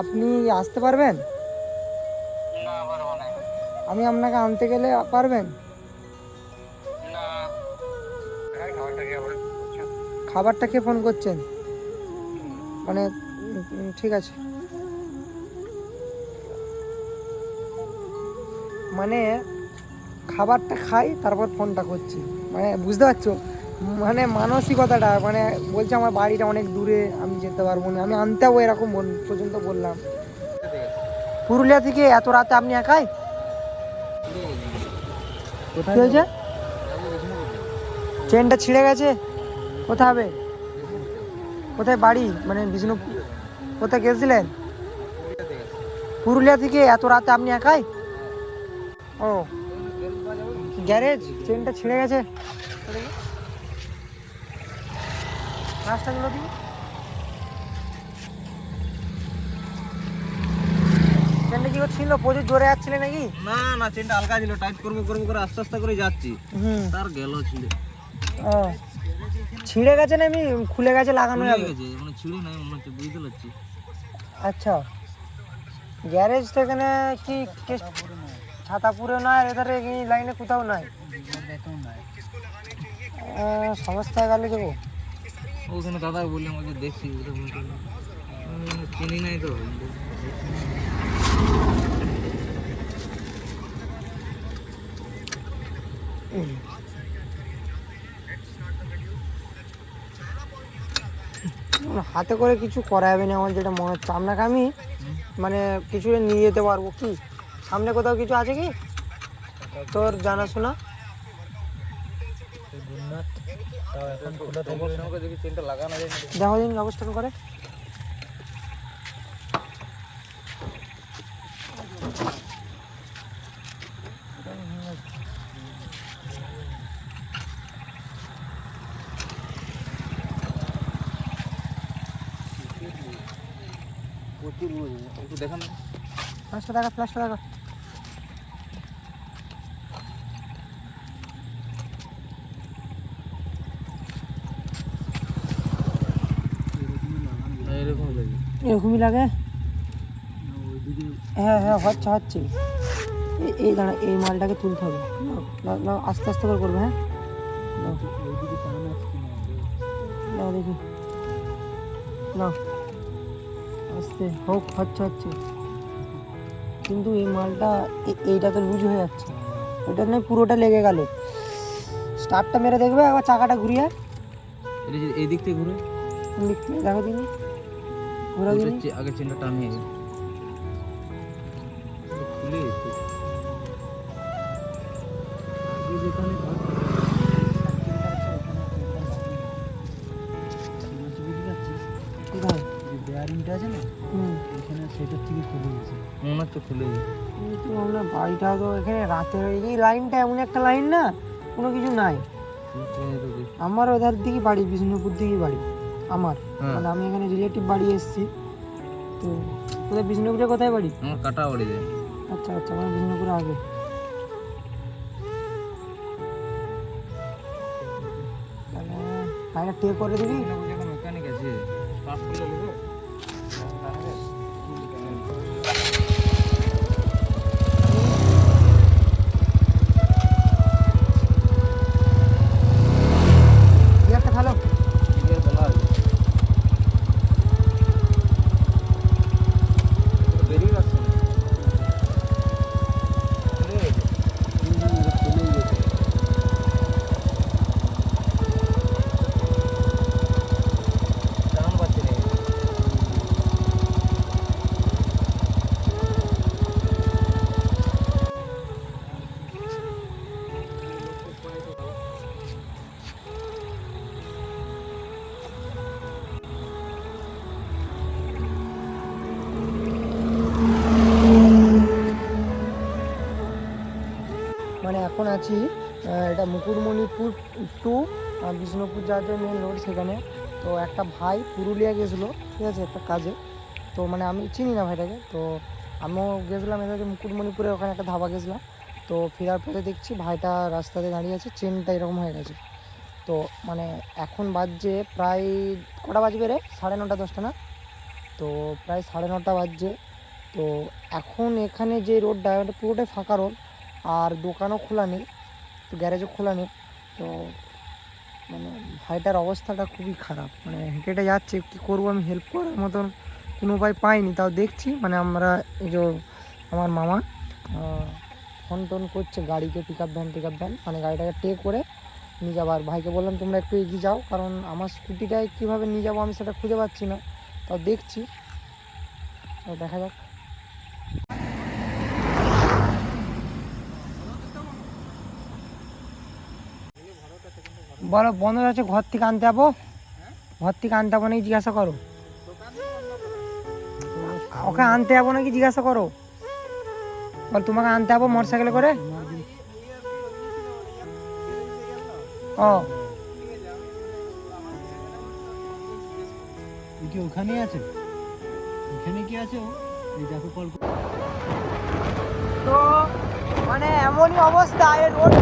আপনি আসতে পারবেন? আমি আপনাকে আনতে গেলে পারবেন? হ্যাঁ খাবারটা খেয়ে ফোন করছেন? মানে ঠিক আছে। মানে খাবারটা খাই তারপর ফোনটা করছি। মানে বুঝতে পারছ? মানে মানসিকতাটা মানে বলছে আমার বাড়িটা অনেক দূরে, আমি যেতে পারব না, আমি আনতে যাব এরকম পর্যন্ত বললাম। পুরুলিয়া থেকে এত রাতে আপনি একাই? কি হয়েছে? ছিঁড়ে গেছে? কোথায় হবে? কোথায় বাড়ি? মানে বিষ্ণুপুর কোথায় গেছিলেন? পুরুলিয়া থেকে এত রাতে আপনি একাই? ও, গ্যারেজ চেনটা ছিঁড়ে গেছে? রাস্তাগুলো দিই চেনটা কি ছিল প্রচুর জোরে যাচ্ছিলে নাকি? না না চেনটা হালকা ছিল। টাইট করব করব করে আস্তে আস্তে করে যাচ্ছি। তার গেল ছিল ও। ছিঁড়ে গেছে না এমনি? খুলে গেছে লাগানো যাবে? মানে ছিঁড়ে নাই মনে হচ্ছে বুঝতে পারছি। আচ্ছা। গ্যারেজ তো এখানে কি ছাতাপুরে নয় আর এধারে এই লাইনে কোথাও নাই? আহ, সমস্যায় গেলে যাব ওখানে দাদা ওই যে দেখছি চিনি নাই তো। হাতে করে কিছু করা যাবে না আমার যেটা মনে হচ্ছে। আপনাকে আমি মানে কিছু নিয়ে যেতে পারব। কি? সামনে কোথাও কিছু আছে কি? তোর জানাশোনা? দেখি লাগানো যায় দেখো দিন অবস্থান করে। প্রচুর একটু দেখান ফ্লাশটা দেখা ফ্লাশটা দেখা এরকম লাগে এরকমই লাগে হ্যাঁ হ্যাঁ হচ্ছে হচ্ছে এই- এই দাঁড়া এই মালটাকে তুলতে হবে নাও, নাও, নাও, আস্তে আস্তে করে করবে হ্যাঁ নাও। নাও দেখি না আস্তে হোক হচ্ছে হচ্ছে কিন্তু এই মালটা এ- এইটা তো লুজ হয়ে যাচ্ছে ওটা নয় পুরোটা লেগে গেল স্টার্টটা মেরে দেখবে আবার চাকাটা ঘুরিয়ে এটা যে এই দিক থেকে ঘুরে কোন দিক থেকে দেখো দিন ঘুরে ওটা দিন চে- আগে চেনটা টানিয়ে গেছে খুলে যেখানে ঘর কোথায় যে বেয়ারিংটা আছে না এখানে সেটার থেকে খুলে গেছে। মনে হচ্ছে খুলে গেছে। কিন্তু আমরা বাড়িটা তো এখানে রাতের এই লাইনটা এমন একটা লাইন না কোনো কিছু নাই। সেটাই তো দেখি। আমার ওধার দিকে বাড়ি বিষ্ণুপুর দিকে বাড়ি। আমার। হ্যাঁ। মানে আমি এখানে রিলেটিভ বাড়ি এসেছি। তো কোথায় বিষ্ণুপুরে কোথায় বাড়ি? আমার কাটা বাড়ি আচ্ছা আচ্ছা মানে বিষ্ণুপুরে আগে। তাহলে গাড়িটা টেক করে দিবি? মেকানিক আছে আছি। এটা মুকুটমণিপুর টু বিষ্ণুপুর যাওয়ার যে মেন রোড সেখানে। তো একটা ভাই পুরুলিয়া গেছিল, ঠিক আছে, একটা কাজে। তো মানে আমি চিনি না ভাইটাকে, তো আমিও গেছিলাম এদিকে মুকুটমণিপুরে ওখানে একটা ধাবা গেছিলাম। তো ফেরার পথে দেখছি ভাইটা রাস্তাতে দাঁড়িয়ে আছে, চেনটা এরকম হয়ে গেছে। তো মানে এখন বাজছে প্রায় কটা বাজবে রে? সাড়ে নটা, দশটা না? তো প্রায় সাড়ে নটা বাজছে। তো এখন এখানে যে রোডটা ওটা পুরোটাই ফাঁকা রোড আর দোকানও খোলা নেই, তো গ্যারেজও খোলা নেই, তো মানে ভাইটার অবস্থাটা খুবই খারাপ। মানে হেঁটে যাচ্ছে, কী করব আমি হেল্প করার মতন কোনো উপায় পাইনি, তাও দেখছি। মানে আমরা এই যে আমার মামা ফোন টোন করছে গাড়িকে pick up van pick up van মানে গাড়িটাকে টে করে নিয়ে যাব। আর ভাইকে বললাম, তোমরা একটু এগিয়ে যাও, কারণ আমার স্কুটিটায় কীভাবে নিয়ে যাব আমি সেটা খুঁজে পাচ্ছি না। তাও দেখছি। দেখা যাক। বলো বন্ধ আছে ঘর থেকে আনতে যাব। ঘর থেকে আনতে যাব নাকি জিজ্ঞাসা করো? ওকে আনতে যাব নাকি জিজ্ঞাসা করো? বল তোমাকে আনতে যাব মোটর সাইকেলে করে? ও। কি ওখানেই আছে? ওখানে কি আছে এই দেখো কল তো মানে এমনই অবস্থা রোড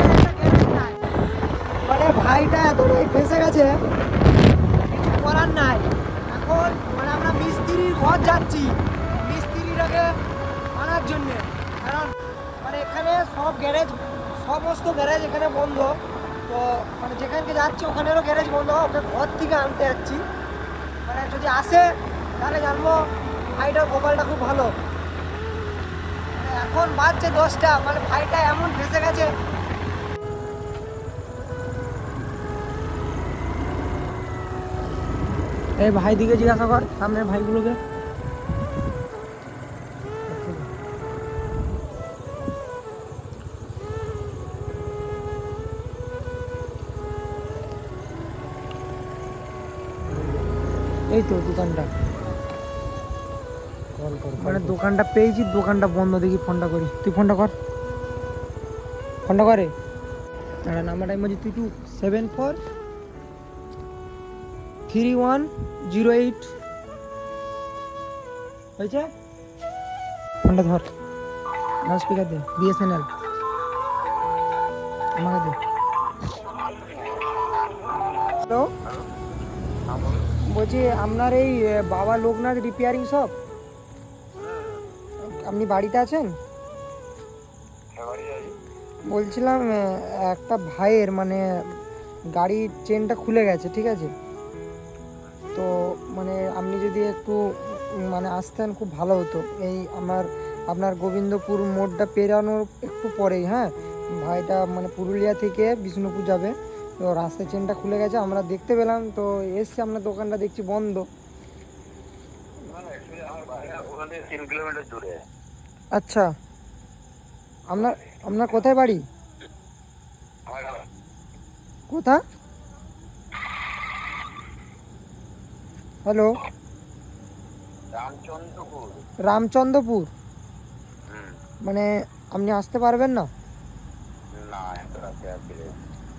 মানে ভাইটা এতটাই ফেসে গেছে, কিছু করার নাই। এখন মানে আমরা মিস্ত্রির ঘর যাচ্ছি মিস্ত্রিটাকে আনার জন্য। কারণ মানে এখানে সব গ্যারেজ, সমস্ত গ্যারেজ এখানে বন্ধ। তো মানে যেখানকে যাচ্ছি ওখানেরও গ্যারেজ বন্ধ, ওকে ঘর থেকে আনতে যাচ্ছি। মানে যদি আসে, তাহলে জানব ভাইটার কপালটা খুব ভালো। এখন বাজছে দশটা মানে ভাইটা এমন ফেসে গেছে এই ভাই দিকে জিজ্ঞাসা কর সামনের ভাইগুলোকে। এই তো দোকানটা। মানে দোকানটা পেয়েছি দোকানটা বন্ধ দেখি ফোনটা করি। তুই ফোনটা কর। ফোনটা করে। একটা নাম্বার টাইম বলছি তুই two seven four three one zero eight হয়েছে? ফোনটা ধর। লাউড স্পিকার দে বিএসএনএল আমাকে দে। হ্যালো বলছি আপনার এই বাবা লোকনাথ রিপেয়ারিং শপ আপনি বাড়িতে আছেন? বলছিলাম একটা ভাইয়ের মানে গাড়ির চেনটা খুলে গেছে ঠিক আছে? একটু মানে আসতেন খুব ভালো হতো। এই আমার, আপনার গোবিন্দপুর মোড়টা পেরানোর একটু পরেই হ্যাঁ? ভাইটা মানে পুরুলিয়া থেকে বিষ্ণুপুর যাবে। তো রাস্তায় চেনটা খুলে গেছে, আমরা দেখতে পেলাম। তো এসছি আপনার দোকানটা দেখছি বন্ধ। আচ্ছা। আপনার আপনার কোথায় বাড়ি? কোথা হ্যালো। রামচন্দ্রপুর। রামচন্দ্রপুর? মানে আপনি আসতে পারবেন না?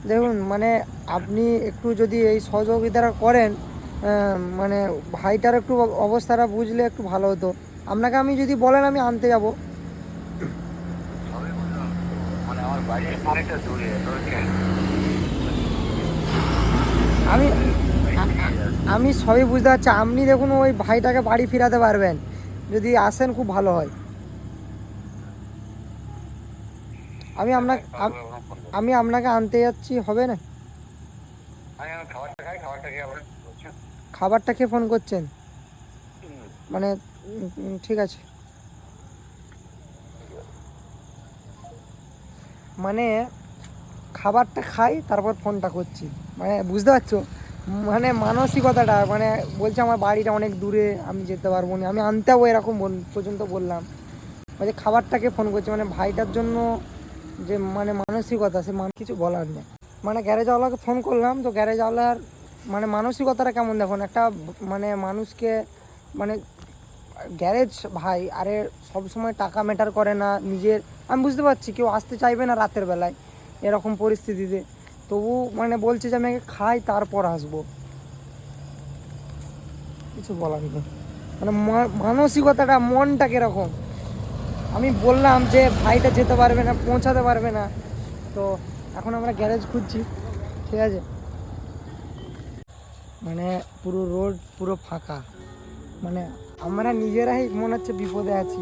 দেখুন মানে আপনি একটু যদি এই সহযোগিতাটা করেন মানে ভাইটার একটু অবস্থাটা বুঝলে একটু ভালো হতো। আপনাকে আমি যদি বলেন আমি আনতে যাব। মানে আমি আমি সবই বুঝতে পারছি। আপনি দেখুন ওই ভাইটাকে বাড়ি ফিরাতে পারবেন। যদি আসেন খুব ভালো হয়। আমি আপনাকে আমি আপনাকে আনতে যাচ্ছি, হবে না? খাবারটা খেয়ে ফোন করছেন? মানে ঠিক আছে। মানে খাবারটা খাই, তারপর ফোনটা করছি। মানে বুঝতে পারছ? মানে মানসিকতাটা মানে বলছে আমার বাড়িটা অনেক দূরে, আমি যেতে পারব না। আমি আনতে যাব এরকম পর্যন্ত বললাম। মানে খাবারটাকে ফোন করছে মানে ভাইটার জন্য যে মানে মানসিকতা, সে মান কিছু বলার নেই। মানে গ্যারেজওয়ালাকে ফোন করলাম, তো গ্যারেজওয়ালার মানে মানসিকতাটা কেমন দেখুন? একটা মানে মানুষকে মানে গ্যারেজ ভাই, আরে সব সময় টাকা ম্যাটার করে না নিজের। আমি বুঝতে পারছি, কেউ আসতে চাইবে না রাতের বেলায় এরকম পরিস্থিতিতে। তবু মানে বলছে যে আমি আগে খাই, তারপর আসব। কিছু বলার নেই। মানে মানসিকতাটা, মনটা কীরকম? আমি বললাম যে ভাইটা যেতে পারবে না, পৌঁছাতে পারবে না। তো এখন আমরা গ্যারেজ খুঁজছি, ঠিক আছে? মানে পুরো রোড পুরো ফাঁকা। মানে আমরা নিজেরাই মনে হচ্ছে বিপদে আছি,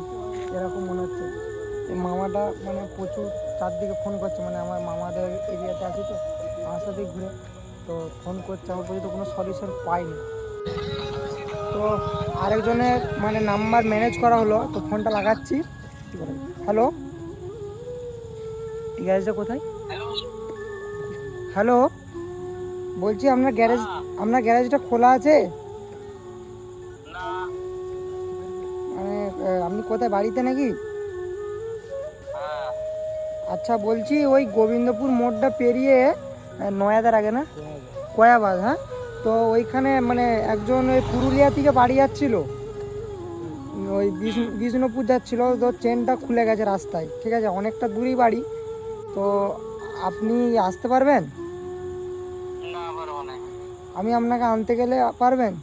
এরকম মনে হচ্ছে। মামাটা মানে প্রচুর চারদিকে ফোন করছে মানে আমার মামাদের এরিয়াতে আছি তো আমার সাথে ঘুরে তো ফোন করছে আমার পর্যন্ত কোনো সলিউশন পাইনি। তো আরেকজনের মানে নাম্বার ম্যানেজ করা হলো তো ফোনটা লাগাচ্ছি। হ্যালো গ্যারেজটা কোথায়? হ্যালো বলছি আপনার গ্যারেজ আপনার গ্যারেজটা খোলা আছে? মানে আপনি কোথায় বাড়িতে নাকি? আচ্ছা বলছি ওই গোবিন্দপুর মোড়টা পেরিয়ে নয়াদার আগে না? কয়াবাদ হ্যাঁ? তো ওইখানে মানে একজন ওই পুরুলিয়া থেকে বাড়ি যাচ্ছিল। ওই বিষ্ণু- বিষ্ণুপুর যাচ্ছিল তো ট্রেনটা খুলে গেছে রাস্তায়। ঠিক আছে অনেকটা দূরই বাড়ি। তো আপনি আসতে পারবেন? আমি আপনাকে আনতে গেলে পারবেন?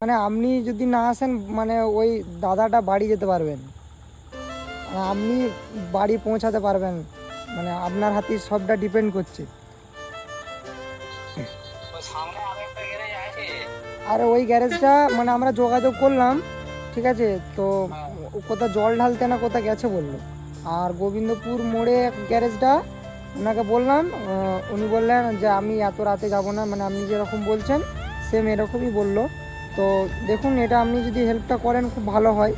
মানে আপনি যদি না আসেন মানে ওই দাদাটা বাড়ি যেতে পারবেন। আপনি বাড়ি পৌঁছাতে পারবেন। মানে আপনার হাতে সবটা ডিপেন্ড করছে। আর ওই গ্যারেজটা মানে আমরা যোগাযোগ করলাম ঠিক আছে? তো ও কোথাও জল ঢালতে না কোথাও গেছে বলল। আর গোবিন্দপুর মোড়ে গ্যারেজটা ওনাকে বললাম উনি বললেন যে আমি এত রাতে যাব না মানে আপনি যেরকম বলছেন সেম এরকমই বলল। তো দেখুন এটা আপনি যদি হেল্পটা করেন খুব ভালো হয়।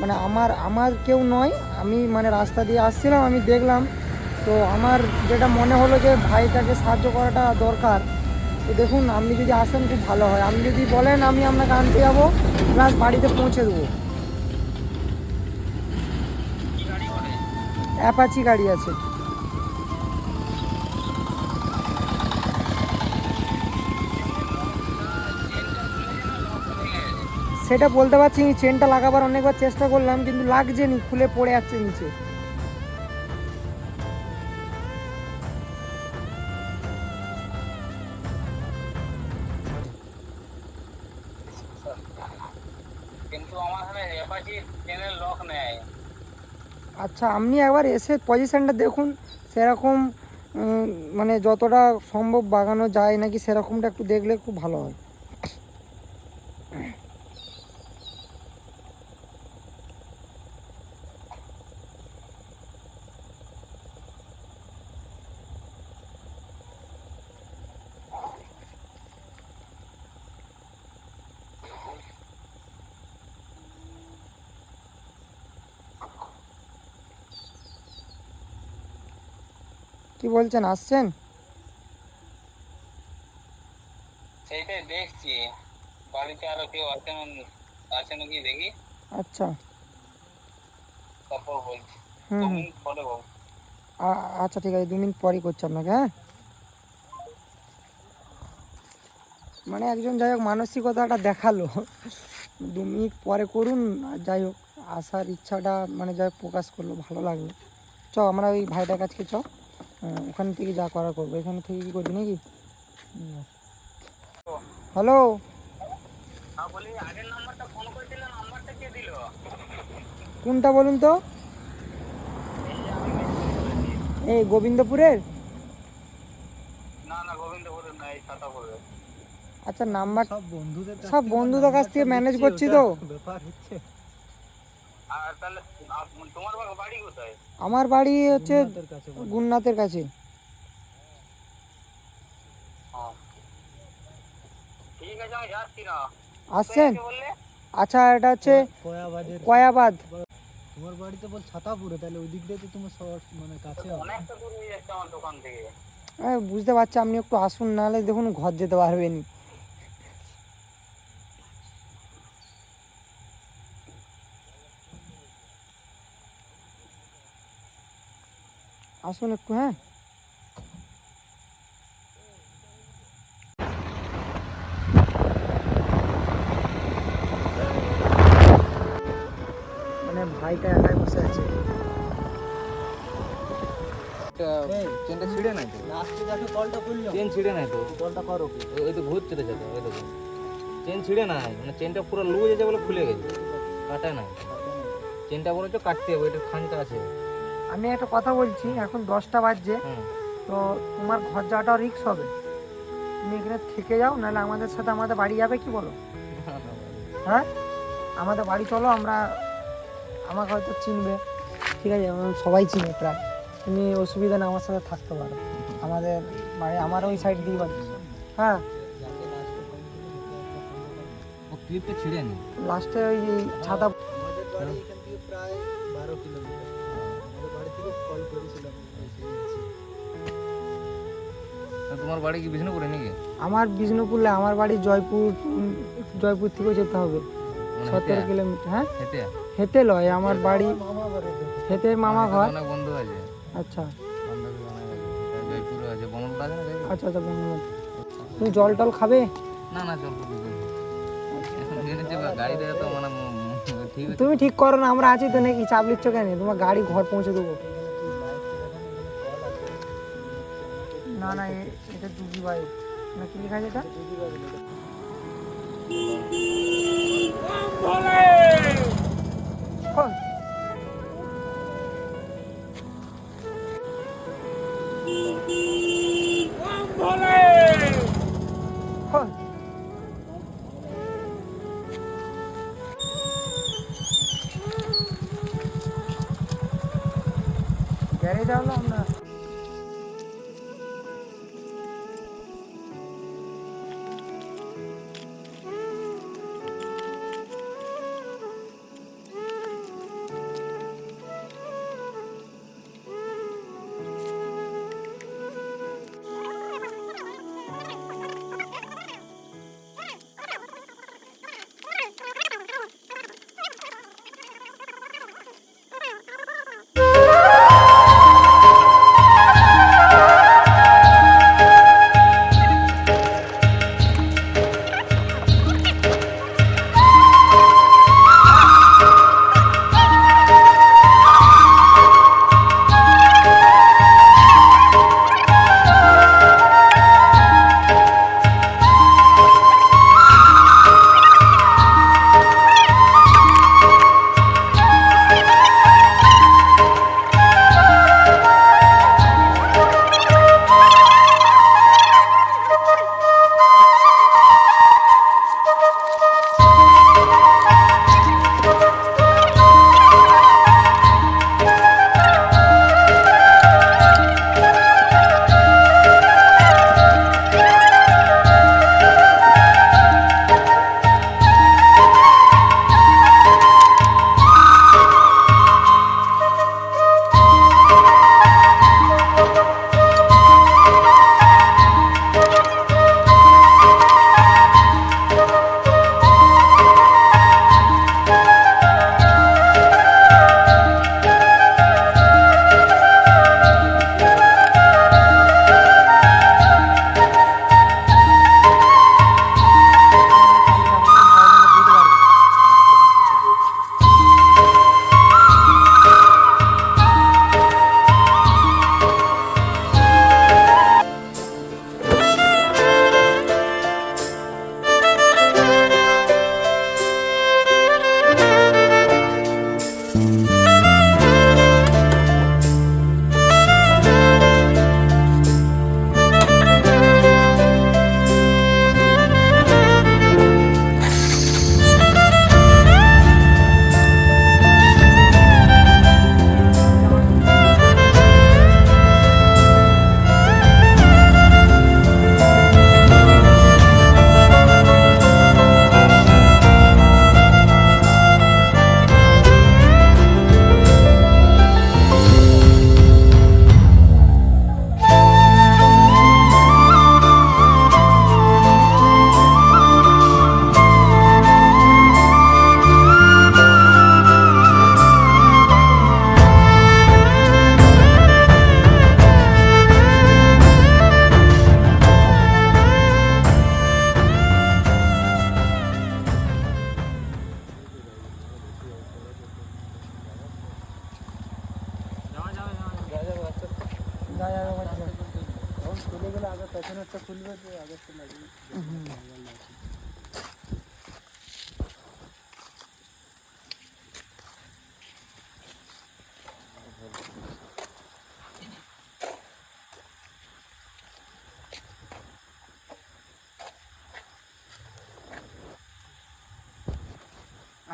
মানে আমার আমার কেউ নয়, আমি মানে রাস্তা দিয়ে আসছিলাম, আমি দেখলাম। তো আমার যেটা মনে হলো যে ভাইটাকে সাহায্য করাটা দরকার, তো দেখুন, আপনি যদি আসেন খুব ভালো হয়। আপনি যদি বলেন, আমি আপনাকে আনতে যাব প্লাস বাড়িতে পৌঁছে দেবো। অ্যাপাচি গাড়ি আছে। সেটা বলতে পারছি না চেনটা লাগাবার অনেকবার চেষ্টা করলাম কিন্তু লাগছে নি খুলে পড়ে যাচ্ছে নিচে। আচ্ছা আপনি একবার এসে পজিশনটা দেখুন সেরকম মানে যতটা সম্ভব বাগানো যায় নাকি সেরকমটা একটু দেখলে খুব ভালো হয়। কি বলছেন আসছেন? সেইটাই দেখছি। বাড়িতে আরও কেউ আছেন আছে নাকি দেখি? আচ্ছা। তারপর বলছি। হুম। হুম পরে বল আচ্ছা ঠিক আছে দু মিনিট পরই করছি আপনাকে হ্যাঁ? মানে একজন যাই হোক মানসিকতাটা দেখাল। দু মিনিট পরে করুন যাই হোক আসার ইচ্ছাটা মানে যাই হোক প্রকাশ করল ভালো লাগল। চ আমরা ওই ভাইটার কাছকে চ ওখান থেকে যা করা করব। এখান থেকে কি করবি নাকি? হ্যালো? হ্যাঁ বলি আগের নাম্বারটা ফোন করেছিলেন নাম্বারটা কে দিল? কোনটা বলুন তো? এই গোবিন্দপুরের? আচ্ছা নাম্বার সব বন্ধুদের সব বন্ধুদের কাছ থেকে ম্যানেজ করছি তো। ব্যাপার হচ্ছে। আর তাহলে তোমার বাড়ি কোথায়? আমার বাড়ি হচ্ছে গুন্নাথের কাছে। ঠিক আছে আমি যাচ্ছি না। আসছেন? আচ্ছা এটা হচ্ছে কয়াবাদ। তোমার বাড়িতে বল ছাতাপুরে তাহলে ওই দিক দিয়ে তো তোমার শহর মানে কাছে অনেকটা দূর হয়ে যাচ্ছে আমার দোকান থেকে। বুঝতে পারছি আপনি একটু আসুন নাহলে দেখুন ঘর যেতে পারবেন। আসুন একটু হ্যাঁ। মানে ভাইটা একাই বসে আছে। চেনটা ছিঁড়ে নাই তো? লাস্টে যাকে কলটা চেন ছিঁড়ে নাই তো? কলটা করো। ওই- ওই তো ঘুরছে তো যেটা ওই দেখো চেন ছিঁড়ে নাই মানে চেনটা পুরো লুজ আছে বলে খুলে গেছে। কাটা নাই। চেনটা বলেছ কাটতে হবে এটা খানটা আছে। আমি একটা কথা বলছি এখন দশটা বাজছে তো তোমার ঘর যাওয়াটাও রিক্স হবে। তুমি এখানে থেকে যাও নাহলে আমাদের সাথে আমাদের বাড়ি যাবে কি বলো? হ্যাঁ? আমাদের বাড়ি চলো আমরা আমাকে হয়তো চিনবে। ঠিক আছে সবাই চিনে প্রায়। তুমি অসুবিধা না আমার সাথে থাকতে পারো। আমাদের বাড়ি আমার ওই সাইড দিয়ে বাড়ি। হ্যাঁ। লাস্টে ওই ছাতা তোমার বাড়ি কি বিষ্ণুপুরে নাকি? আমার বিষ্ণুপুরলে আমার বাড়ি জয়পুর জয়পুর থেকেও যেতে হবে। মানে সতেরো কিলোমিটার হ্যাঁ? হেতে হেতে লয় আমার বাড়ি হেতে মামা ঘর। অনেক বন্ধু আছে। আচ্ছা। জয়পুরে আছে। আছে আচ্ছা আচ্ছা বন্ধু তুমি জল টল খাবে? না না তো মানে তুমি ঠিক করো না আমরা আছি তো নাকি? চাপ লিচ্ছ কেন? তোমার গাড়ি ঘর পৌঁছে দেবো। না না এটা দুগি বাইক না কি লেখা যেটা দুগি বাইক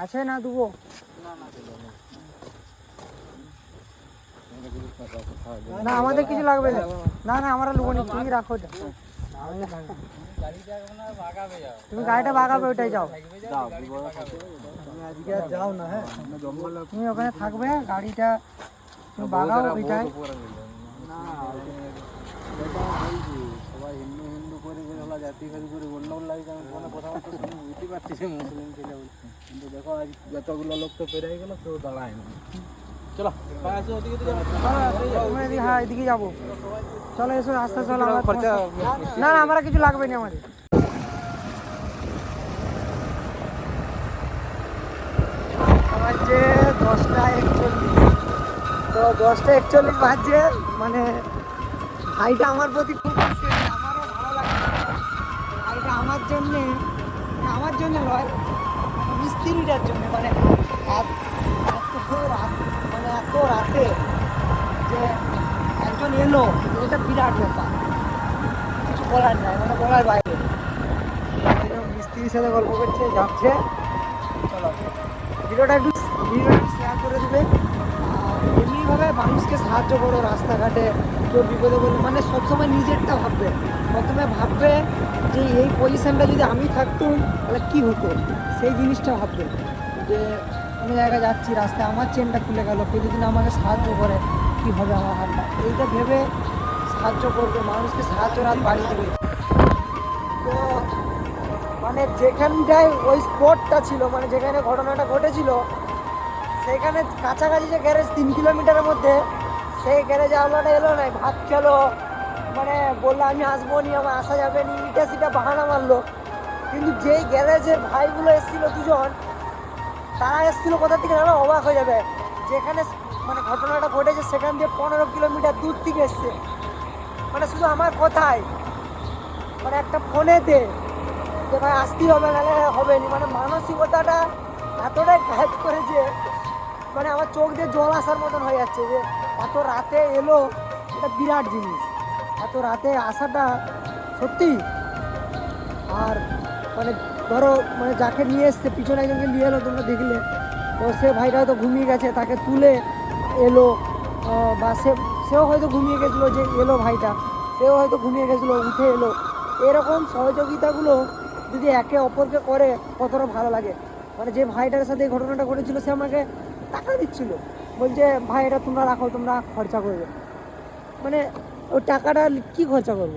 আছে না দেবো না আমাদের কিছু লাগবে না না না আমরা লুবো নি তুমি রাখো ওটা আমাদের লাগবে না। তুমি গাড়িটা বাগাবে ওটাই যাও আজকে আর যাও না হ্যাঁ জঙ্গলে তুমি ওখানে থাকবে গাড়িটা তুমি বাগাও ওইটাই সবাই হিন্দু হিন্দু করে গন্ডগোল লাগে আমি ফোনে কথাবার্তা শুনে বুঝতে পারছি যে মুসলিম ছেলে বলে। কিন্তু দেখো আজ যতগুলো লোক তো পেরে গেল কেউ দাঁড়ায় না। চলো হ্যাঁ এদিকে যাব। চলো এসো রাস্তা চলো আমরা না কিছু লাগবে না আমাদের। বাজছে দশটা একচল্লিশ তো দশটা একচল্লিশ বাজছে মানে ভাইটা আমার প্রতি খুব জন্যে, আমার জন্য নয় মিস্ত্রিটার জন্য মানে এত রাত মানে এত রাতে যে একজন এলো এটা বিরাট ব্যাপার। কিছু বলার নাই মানে বলার বাইরে। মিস্ত্রির সাথে গল্প করছে যাচ্ছে চলো, ভিডিওটা একটু, ভিডিওটা শেয়ার করে দেবে। এমনিভাবে মানুষকে সাহায্য করো রাস্তাঘাটে, কেউ বিপদে বলে মানে সবসময় নিজেরটা ভাববে। প্রথমে ভাববে যে এই পজিশনটা যদি আমি থাকতাম, তাহলে কী হতো? সেই জিনিসটা ভাববে। যে আমি জায়গায় যাচ্ছি, রাস্তায় আমার চেনটা খুলে গেল, কেউ যদি আমাকে সাহায্য করে কী হবে আমার হাতটা? এইটা ভেবে সাহায্য করবে, মানুষকে সাহায্যের হাত বাড়িয়ে দেবে। তো মানে যেখানটায় ওই স্পটটা ছিল মানে যেখানে ঘটনাটা ঘটেছিল, সেখানে কাছাকাছি যে গ্যারেজ তিন কিলোমিটারের মধ্যে, সেই গ্যারেজে আলোটা এলো না, ভাত খেলো মানে বলল, আমি আসব নি, আমার আসা যাবে নি। ইটা সেটা বাহানা মারলো। কিন্তু যেই গ্যারেজের ভাইগুলো এসেছিল দুজন, তারা এসেছিল কোথা থেকে জানো? অবাক হয়ে যাবে। যেখানে মানে ঘটনাটা ঘটেছে, সেখান দিয়ে পনেরো কিলোমিটার দূর থেকে এসছে। মানে শুধু আমার কথাই। মানে একটা ফোনেতে যে ভাই আসতেই হবে, নাহলে হবে না মানে মানসিকতাটা এতটাই কাজ করেছে মানে আমার চোখ দিয়ে জল আসার মতন হয়ে যাচ্ছে যে, এত রাতে এলো, এটা বিরাট জিনিস। এত রাতে আসাটা সত্যি আর মানে ধরো মানে যাকে নিয়ে এসছে, পিছনে একজনকে নিয়ে এলো, তোমরা দেখলে। তো সে ভাইটা হয়তো ঘুমিয়ে গেছে, তাকে তুলে এলো। বা সে, সেও হয়তো ঘুমিয়ে গেছিল যে এলো ভাইটা। সেও হয়তো ঘুমিয়ে গেছিল, উঠে এলো। এরকম সহযোগিতাগুলো যদি একে অপরকে করে, কতটা ভালো লাগে? মানে যে ভাইটার সাথে এই ঘটনাটা ঘটেছিল, সে আমাকে টাকা দিচ্ছিল। বলছে, ভাই, এটা তোমরা রাখো, তোমরা খরচা করবে। মানে ওই টাকাটা কি খরচা করব?